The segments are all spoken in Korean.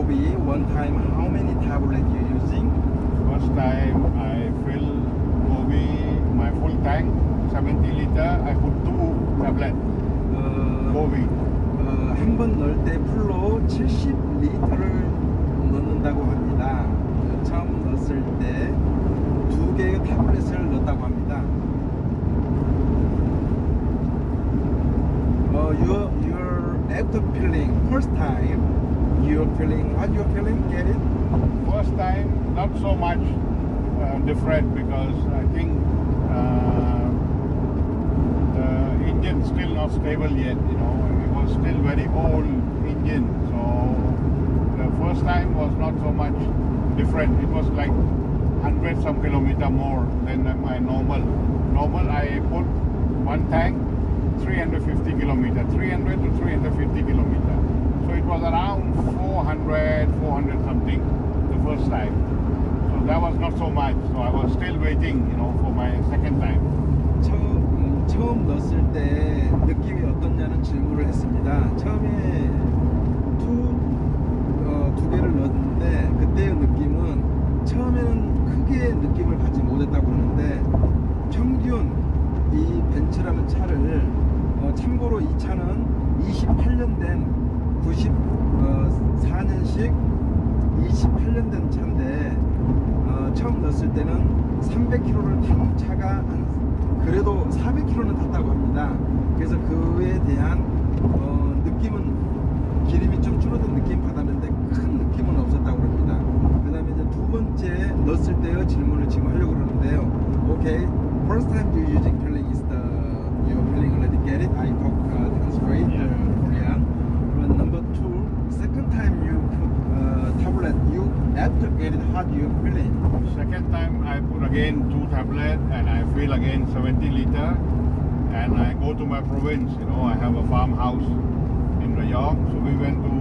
Gobi one time, how many tablets you using? First time I fill Gobi my full tank, 70 liter. I put two tablet 어, Gobi. 어, 한번 넣을 때 풀로 70리터를 넣는다고 합니다. 어, 처음 넣었을 때 두 개의 타블렛을 넣었다고 합니다. 어, you're, you're after filling first time, you're filling what you're filling? Get it? First time not so much uh, different because I think uh, the engine still not stable yet. You know, it was still very old engine. So the first time was not so much different. It was like 100 some kilometer more than my normal. Normal I put one tank 350 kilometer, 300 to 350 kilometer. So it was around 400, 400 something the first time. So that was not so much. So I was still waiting, you know, for my second time. 처음, 음, 처음 넣었을 때 느낌이 어떻냐는 질문을 했습니다. 처음에 두, 어, 두 개를 넣었는데 그때의 느낌은 처음에는 크게 느낌을 받지 못했다고 하는데 평균 이 벤츠라는 차를 어, 참고로 이 차는 28년 된 94년식 28년 된 차인데 어, 처음 넣었을 때는 300km를 탄 차가 한 그래도 400km는 탔다고 합니다. 그래서 그에 대한 어, 느낌은 get it, how do you filling? Second time I put again two tablet and I fill again 70 liter and I go to my province. You know, I have a farmhouse in Rayong, so we went to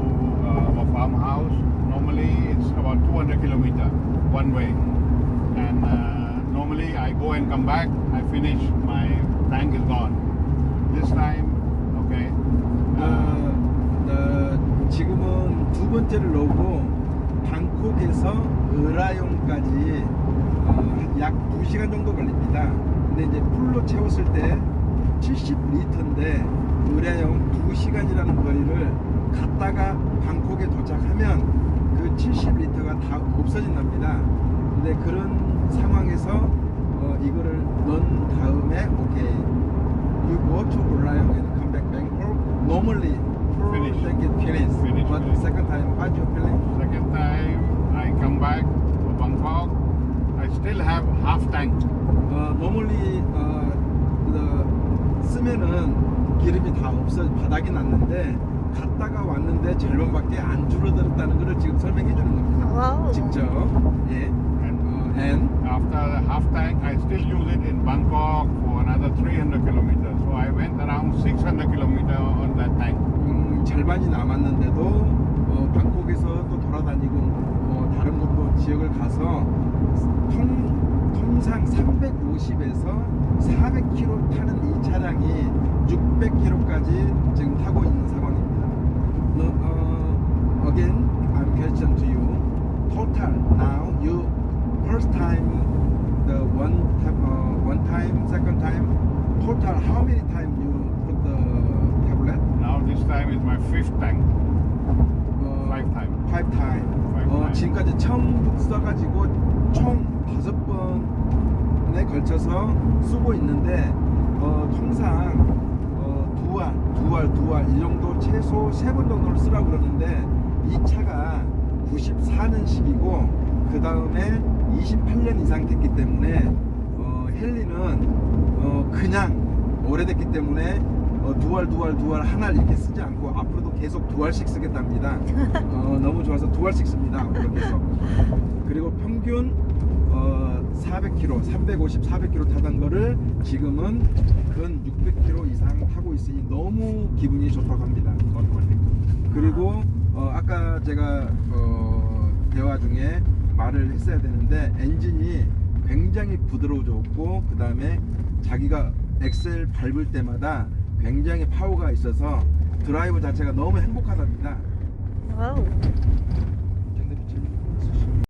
uh, our farmhouse. Normally it's about 200 kilometer one way, and uh, normally I go and come back. I finish, my tank is gone. This time, okay. Uh, 어, 어, 지금은 두 번째를 넣고 어, 약 2시간 정도 걸립니다. 근데 이제 풀로 채웠을 때 70리터인데 으라용 2시간이라는 거리를 갔다가 방콕에 도착하면 그 70리터가 다 없어진답니다. 근데 그런 상황에서 어, 이거를 넣은 다음에 오케이 you go to Ulayong and come back Bangkok. Normally, for Finish. take it finish. Finish, But finish. second time, how do you feeling? second time I come back to Bangkok. I still have half tank. 어, normally 어, 그, 쓰면은 기름이 다 없어 바닥이 났는데 갔다가 왔는데 절반밖에 안 줄어들었다는 것을 지금 설명해 주는 겁니다. 와우. 직접 예. And 어, and After half tank, I still use it in Bangkok for another 300 kilometers. So I went around 600 kilometers on that tank. 음, 절반이 남았는데도 어, 방콕에서 또 돌아다니고 어, 다른 곳도 지역을 가서 통, 통상 350에서 400km 타는 이 차량이 600km까지 지금 타고 있는 상황입니다. 너, 어, again, I'm question to you. Total now you first time the one time uh, one time second time total how many time you put the tablet? Now this time is my fifth tank. 어, Five time. five time. Five 어, time. 지금까지 처음 써가지고 총 다섯 번에 걸쳐서 쓰고 있는데 어, 통상 어, 두 알, 두 알, 두알 이 정도 최소 세 번 정도를 쓰라고 그러는데 이 차가 94년식이고 그 다음에 28년 이상 됐기 때문에 어, 헬리는 어, 그냥 오래됐기 때문에 어, 두알 두알 두알 하나 이렇게 쓰지 않고 앞으로도 계속 두 알씩 쓰겠답니다. 어, 너무 좋아서 두 알씩 씁니다. 앞으로 계속. 그리고 평균 어, 400km, 350, 400km 타던 거를 지금은 근 600km 이상 타고 있으니 너무 기분이 좋다고 합니다. 그리고 어, 아까 제가 어, 대화 중에 말을 했어야 되는데 엔진이 굉장히 부드러워졌고 그 다음에 자기가 엑셀 밟을 때마다 굉장히 파워가 있어서 드라이브 자체가 너무 행복하답니다. 와우.